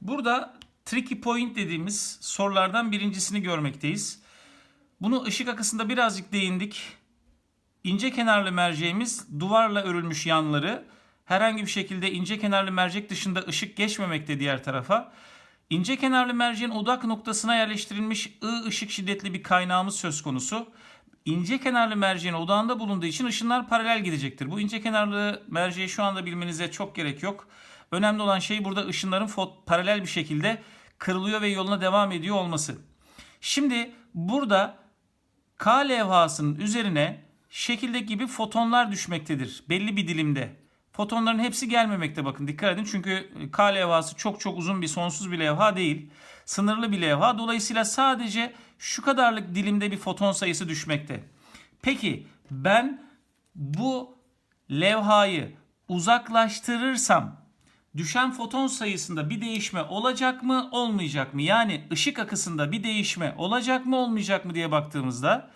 Burada tricky point dediğimiz sorulardan birincisini görmekteyiz. Bunu ışık akısında birazcık değindik. İnce kenarlı merceğimiz duvarla örülmüş yanları herhangi bir şekilde ince kenarlı mercek dışında ışık geçmemekte diğer tarafa. İnce kenarlı merceğin odak noktasına yerleştirilmiş I ışık şiddetli bir kaynağımız söz konusu. İnce kenarlı merceğin odağında bulunduğu için ışınlar paralel gidecektir. Bu ince kenarlı merceği şu anda bilmenize çok gerek yok. Önemli olan şey burada ışınların paralel bir şekilde kırılıyor ve yoluna devam ediyor olması. Şimdi burada K levhasının üzerine şekildeki gibi fotonlar düşmektedir belli bir dilimde. Fotonların hepsi gelmemekte bakın dikkat edin çünkü K levhası çok çok uzun bir sonsuz bir levha değil. Sınırlı bir levha. Dolayısıyla sadece şu kadarlık dilimde bir foton sayısı düşmekte. Peki ben bu levhayı uzaklaştırırsam düşen foton sayısında bir değişme olacak mı olmayacak mı? Yani ışık akısında bir değişme olacak mı olmayacak mı diye baktığımızda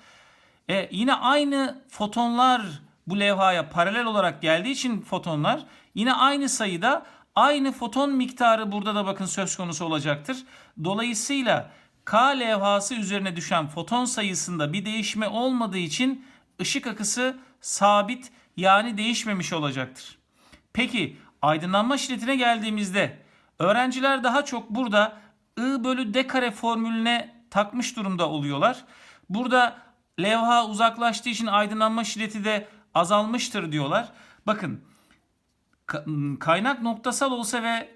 e, yine aynı fotonlar bu levhaya paralel olarak geldiği için fotonlar yine aynı sayıda aynı foton miktarı burada da bakın söz konusu olacaktır. Dolayısıyla K levhası üzerine düşen foton sayısında bir değişme olmadığı için ışık akısı sabit yani değişmemiş olacaktır. Peki aydınlanma şiddetine geldiğimizde öğrenciler daha çok burada I bölü D kare formülüne takmış durumda oluyorlar. Burada levha uzaklaştığı için aydınlanma şiddeti de azalmıştır diyorlar. Bakın ka- kaynak noktasal olsa ve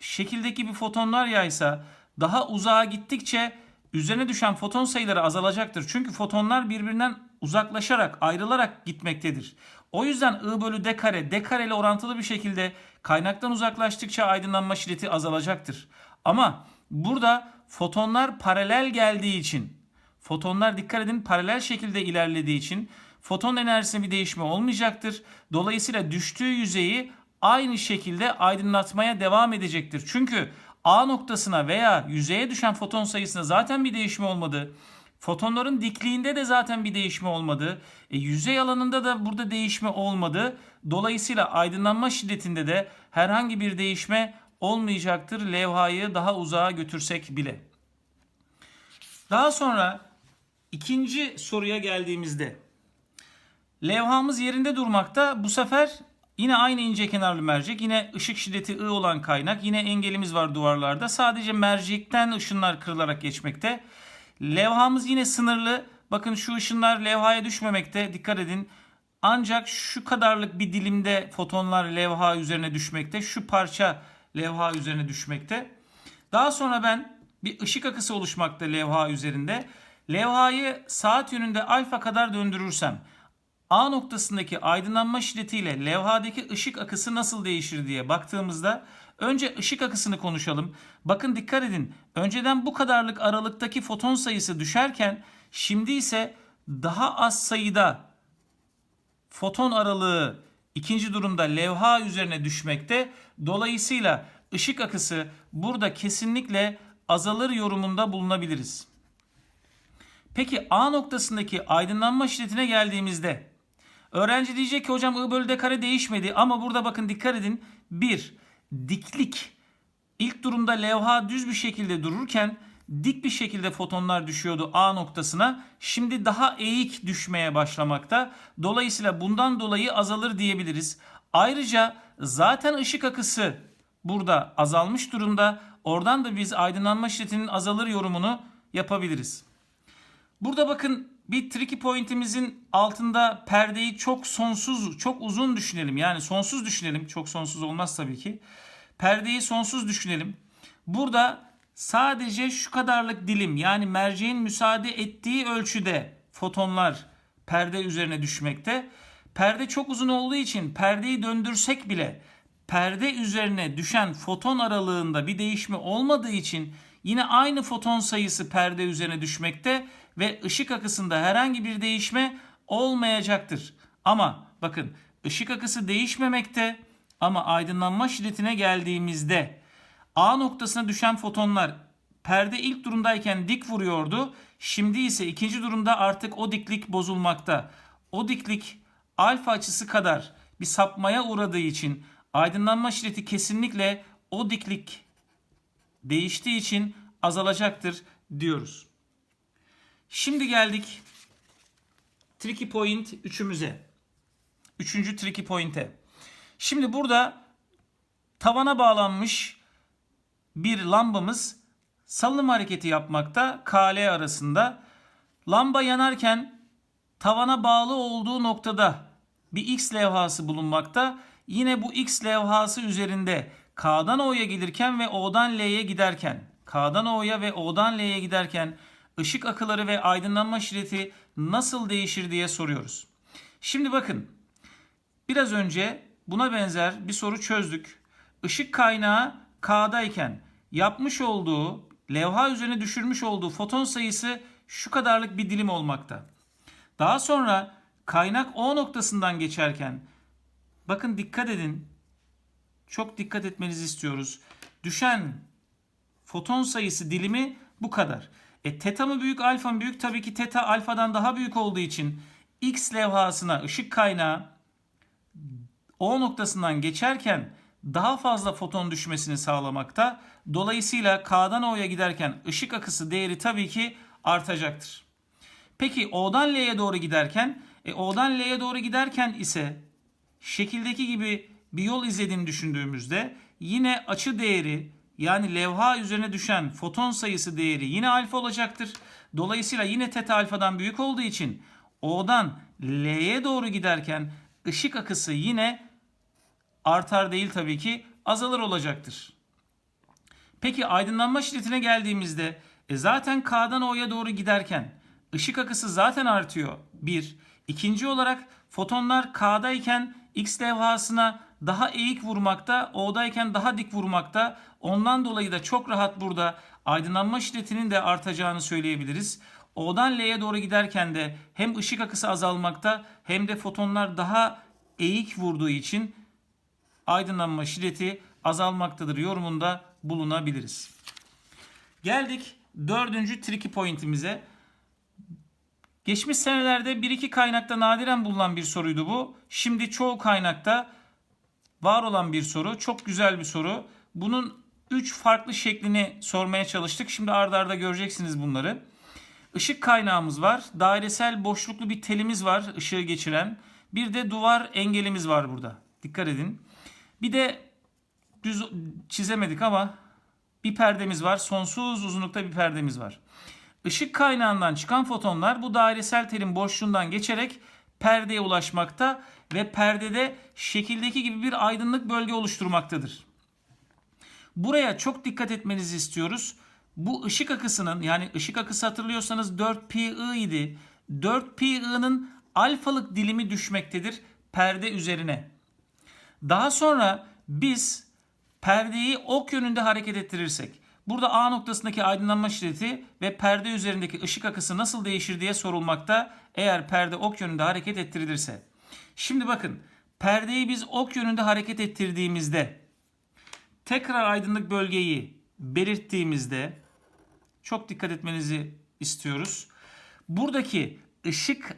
şekildeki bir fotonlar yaysa daha uzağa gittikçe üzerine düşen foton sayıları azalacaktır. Çünkü fotonlar birbirinden uzaklaşarak, ayrılarak gitmektedir. O yüzden I bölü D kare, D kare ile orantılı bir şekilde kaynaktan uzaklaştıkça aydınlanma şiddeti azalacaktır. Ama burada fotonlar paralel geldiği için, fotonlar dikkat edin paralel şekilde ilerlediği için foton enerjisinde bir değişme olmayacaktır. Dolayısıyla düştüğü yüzeyi aynı şekilde aydınlatmaya devam edecektir. Çünkü A noktasına veya yüzeye düşen foton sayısında zaten bir değişme olmadı. Fotonların dikliğinde de zaten bir değişme olmadı. E, yüzey alanında da burada değişme olmadı. Dolayısıyla aydınlanma şiddetinde de herhangi bir değişme olmayacaktır levhayı daha uzağa götürsek bile. Daha sonra ikinci soruya geldiğimizde levhamız yerinde durmakta. Bu sefer yine aynı ince kenarlı mercek, yine ışık şiddeti I olan kaynak, yine engelimiz var duvarlarda. Sadece mercekten ışınlar kırılarak geçmekte. Levhamız yine sınırlı. Bakın şu ışınlar levhaya düşmemekte. Dikkat edin. Ancak şu kadarlık bir dilimde fotonlar levha üzerine düşmekte. Şu parça levha üzerine düşmekte. Daha sonra ben bir ışık akısı oluşmakta levha üzerinde. Levhayı saat yönünde alfa kadar döndürürsem A noktasındaki aydınlanma şiddetiyle levhadaki ışık akısı nasıl değişir diye baktığımızda önce ışık akısını konuşalım. Bakın dikkat edin. Önceden bu kadarlık aralıktaki foton sayısı düşerken şimdi ise daha az sayıda foton aralığı ikinci durumda levha üzerine düşmekte. Dolayısıyla ışık akısı burada kesinlikle azalır yorumunda bulunabiliriz. Peki A noktasındaki aydınlanma şiddetine geldiğimizde öğrenci diyecek ki hocam I bölü D kare değişmedi ama burada bakın dikkat edin. Bir, diklik. İlk durumda levha düz bir şekilde dururken dik bir şekilde fotonlar düşüyordu A noktasına. Şimdi daha eğik düşmeye başlamakta. Dolayısıyla bundan dolayı azalır diyebiliriz. Ayrıca zaten ışık akısı burada azalmış durumda. Oradan da biz aydınlanma şiddetinin azalır yorumunu yapabiliriz. Burada bakın bir tricky point'imizin altında perdeyi çok sonsuz, çok uzun düşünelim. Yani sonsuz düşünelim. Çok sonsuz olmaz tabii ki. Perdeyi sonsuz düşünelim. Burada sadece şu kadarlık dilim yani merceğin müsaade ettiği ölçüde fotonlar perde üzerine düşmekte. Perde çok uzun olduğu için perdeyi döndürsek bile perde üzerine düşen foton aralığında bir değişme olmadığı için yine aynı foton sayısı perde üzerine düşmekte ve ışık akısında herhangi bir değişme olmayacaktır. Ama bakın ışık akısı değişmemekte ama aydınlanma şiddetine geldiğimizde A noktasına düşen fotonlar perde ilk durumdayken dik vuruyordu. Şimdi ise ikinci durumda artık o diklik bozulmakta. O diklik alfa açısı kadar bir sapmaya uğradığı için aydınlanma şiddeti kesinlikle o diklik değiştiği için azalacaktır diyoruz. Şimdi geldik tricky point 3'ümüze. Üçüncü tricky point'e. Şimdi burada tavana bağlanmış bir lambamız salınım hareketi yapmakta KL arasında. Lamba yanarken tavana bağlı olduğu noktada bir X levhası bulunmakta. Yine bu X levhası üzerinde K'dan O'ya gelirken ve O'dan L'ye giderken, K'dan O'ya ve O'dan L'ye giderken ışık akıları ve aydınlanma şiddeti nasıl değişir diye soruyoruz. Şimdi bakın biraz önce buna benzer bir soru çözdük. Işık kaynağı K'dayken yapmış olduğu levha üzerine düşürmüş olduğu foton sayısı şu kadarlık bir dilim olmakta. Daha sonra kaynak O noktasından geçerken bakın dikkat edin. Çok dikkat etmenizi istiyoruz. Düşen foton sayısı dilimi bu kadar. E teta mı büyük alfa mı büyük? Tabii ki teta alfadan daha büyük olduğu için X levhasına ışık kaynağı O noktasından geçerken daha fazla foton düşmesini sağlamakta. Dolayısıyla K'dan O'ya giderken ışık akısı değeri tabii ki artacaktır. Peki O'dan L'ye doğru giderken, e, O'dan L'ye doğru giderken ise şekildeki gibi bir yol izlediğini düşündüğümüzde yine açı değeri yani levha üzerine düşen foton sayısı değeri yine alfa olacaktır. Dolayısıyla yine teta alfadan büyük olduğu için O'dan L'ye doğru giderken ışık akısı yine artar değil tabii ki azalır olacaktır. Peki aydınlanma şiddetine geldiğimizde e zaten K'dan O'ya doğru giderken ışık akısı zaten artıyor. Bir. İkinci olarak fotonlar K'dayken X levhasına daha eğik vurmakta, O'dayken daha dik vurmakta. Ondan dolayı da çok rahat burada aydınlanma şiddetinin de artacağını söyleyebiliriz. O'dan L'ye doğru giderken de hem ışık akısı azalmakta hem de fotonlar daha eğik vurduğu için aydınlanma şiddeti azalmaktadır yorumunda bulunabiliriz. Geldik dördüncü tricky pointimize. Geçmiş senelerde bir iki kaynakta nadiren bulunan bir soruydu bu. Şimdi çoğu kaynakta var olan bir soru. Çok güzel bir soru. Bunun 3 farklı şeklini sormaya çalıştık. Şimdi ardarda arda göreceksiniz bunları. Işık kaynağımız var. Dairesel boşluklu bir telimiz var ışığı geçiren. Bir de duvar engelimiz var burada. Dikkat edin. Bir de düz çizemedik ama bir perdemiz var. Sonsuz uzunlukta bir perdemiz var. Işık kaynağından çıkan fotonlar bu dairesel telin boşluğundan geçerek perdeye ulaşmakta ve perdede şekildeki gibi bir aydınlık bölge oluşturmaktadır. Buraya çok dikkat etmenizi istiyoruz. Bu ışık akısının yani ışık akısı hatırlıyorsanız 4pi idi. 4pi'nin alfalık dilimi düşmektedir perde üzerine. Daha sonra biz perdeyi ok yönünde hareket ettirirsek burada A noktasındaki aydınlanma şiddeti ve perde üzerindeki ışık akısı nasıl değişir diye sorulmakta eğer perde ok yönünde hareket ettirilirse. Şimdi bakın perdeyi biz ok yönünde hareket ettirdiğimizde tekrar aydınlık bölgeyi belirttiğimizde çok dikkat etmenizi istiyoruz. Buradaki ışık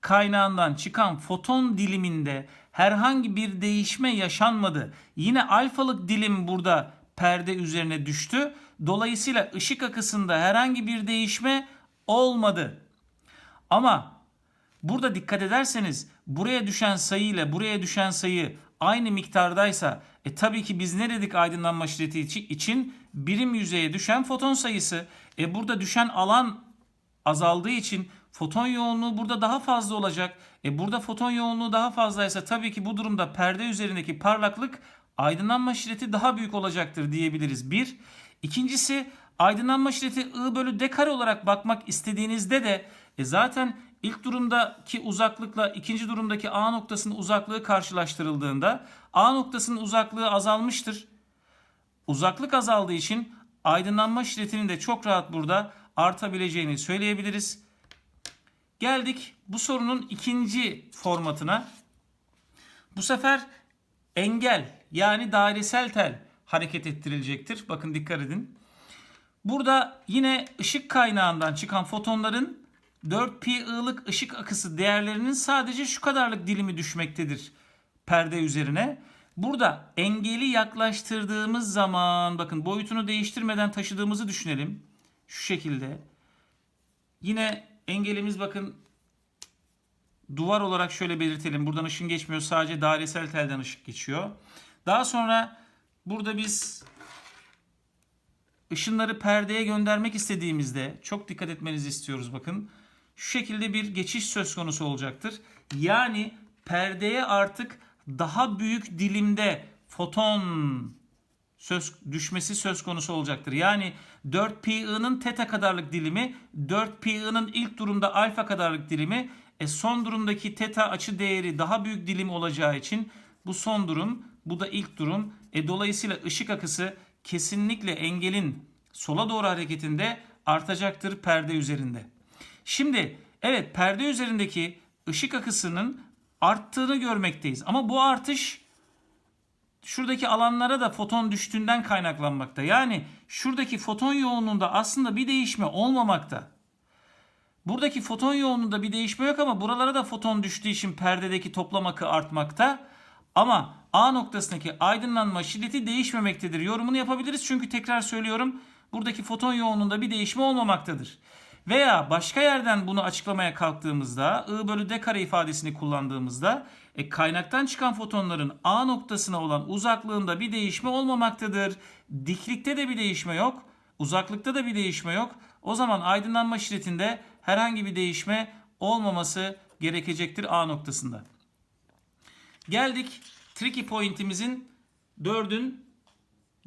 kaynağından çıkan foton diliminde herhangi bir değişme yaşanmadı. Yine alfalık dilim burada perde üzerine düştü. Dolayısıyla ışık akısında herhangi bir değişme olmadı. Ama burada dikkat ederseniz buraya düşen sayı ile buraya düşen sayı aynı miktardaysa e tabii ki biz ne dedik aydınlanma şiddeti için? Birim yüzeye düşen foton sayısı. E burada düşen alan azaldığı için foton yoğunluğu burada daha fazla olacak. E burada foton yoğunluğu daha fazlaysa tabii ki bu durumda perde üzerindeki parlaklık aydınlanma şiddeti daha büyük olacaktır diyebiliriz. Bir. İkincisi aydınlanma şiddeti I bölü D kare olarak bakmak istediğinizde de e zaten ilk durumdaki uzaklıkla ikinci durumdaki A noktasının uzaklığı karşılaştırıldığında A noktasının uzaklığı azalmıştır. Uzaklık azaldığı için aydınlanma şiddetinin de çok rahat burada artabileceğini söyleyebiliriz. Geldik bu sorunun ikinci formatına. Bu sefer engel yani dairesel tel hareket ettirilecektir. Bakın dikkat edin. Burada yine ışık kaynağından çıkan fotonların 4pi'lık ışık akısı değerlerinin sadece şu kadarlık dilimi düşmektedir perde üzerine. Burada engeli yaklaştırdığımız zaman bakın boyutunu değiştirmeden taşıdığımızı düşünelim. Şu şekilde. Yine engelimiz bakın duvar olarak şöyle belirtelim. Buradan ışın geçmiyor. Sadece dairesel telden ışık geçiyor. Daha sonra burada biz ışınları perdeye göndermek istediğimizde çok dikkat etmenizi istiyoruz bakın. Şu şekilde bir geçiş söz konusu olacaktır. Yani perdeye artık daha büyük dilimde foton söz düşmesi söz konusu olacaktır. Yani 4pi'nin teta kadarlık dilimi, 4pi'nin ilk durumda alfa kadarlık dilimi, e son durumdaki teta açı değeri daha büyük dilim olacağı için bu son durum, bu da ilk durum. E dolayısıyla ışık akısı kesinlikle engelin sola doğru hareketinde artacaktır perde üzerinde. Şimdi evet perde üzerindeki ışık akısının arttığını görmekteyiz. Ama bu artış şuradaki alanlara da foton düştüğünden kaynaklanmakta. Yani şuradaki foton yoğunluğunda aslında bir değişme olmamakta. Buradaki foton yoğunluğunda bir değişme yok ama buralara da foton düştüğü için perdedeki toplam akı artmakta. Ama A noktasındaki aydınlanma şiddeti değişmemektedir. Yorumunu yapabiliriz çünkü tekrar söylüyorum buradaki foton yoğunluğunda bir değişme olmamaktadır. Veya başka yerden bunu açıklamaya kalktığımızda I bölü D kare ifadesini kullandığımızda e, kaynaktan çıkan fotonların A noktasına olan uzaklığında bir değişme olmamaktadır. Diklikte de bir değişme yok. Uzaklıkta da bir değişme yok. O zaman aydınlanma şiddetinde herhangi bir değişme olmaması gerekecektir A noktasında. Geldik tricky point'imizin dördün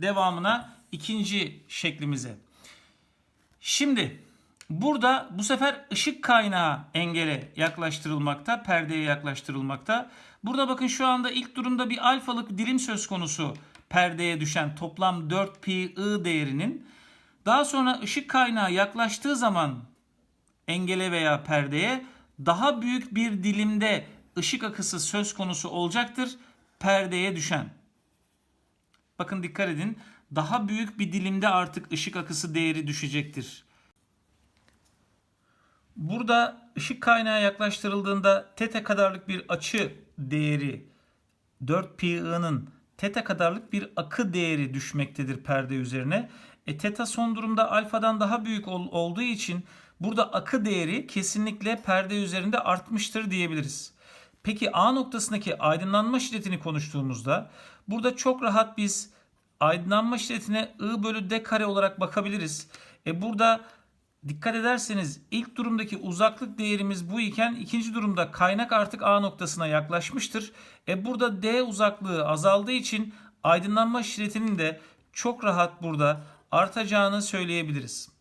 devamına ikinci şeklimize. Şimdi burada bu sefer ışık kaynağı engele yaklaştırılmakta, perdeye yaklaştırılmakta. Burada bakın şu anda ilk durumda bir alfalık dilim söz konusu perdeye düşen toplam 4 pi değerinin. Daha sonra ışık kaynağı yaklaştığı zaman engele veya perdeye daha büyük bir dilimde ışık akısı söz konusu olacaktır perdeye düşen. Bakın dikkat edin. Daha büyük bir dilimde artık ışık akısı değeri düşecektir. Burada ışık kaynağı yaklaştırıldığında teta kadarlık bir açı değeri 4 pi'nin teta kadarlık bir akı değeri düşmektedir perde üzerine. E teta son durumda alfadan daha büyük ol, olduğu için burada akı değeri kesinlikle perde üzerinde artmıştır diyebiliriz. Peki A noktasındaki aydınlanma şiddetini konuştuğumuzda burada çok rahat biz aydınlanma şiddetine I bölü D kare olarak bakabiliriz. E burada dikkat ederseniz ilk durumdaki uzaklık değerimiz bu iken ikinci durumda kaynak artık A noktasına yaklaşmıştır. E burada D uzaklığı azaldığı için aydınlanma şiddetinin de çok rahat burada artacağını söyleyebiliriz.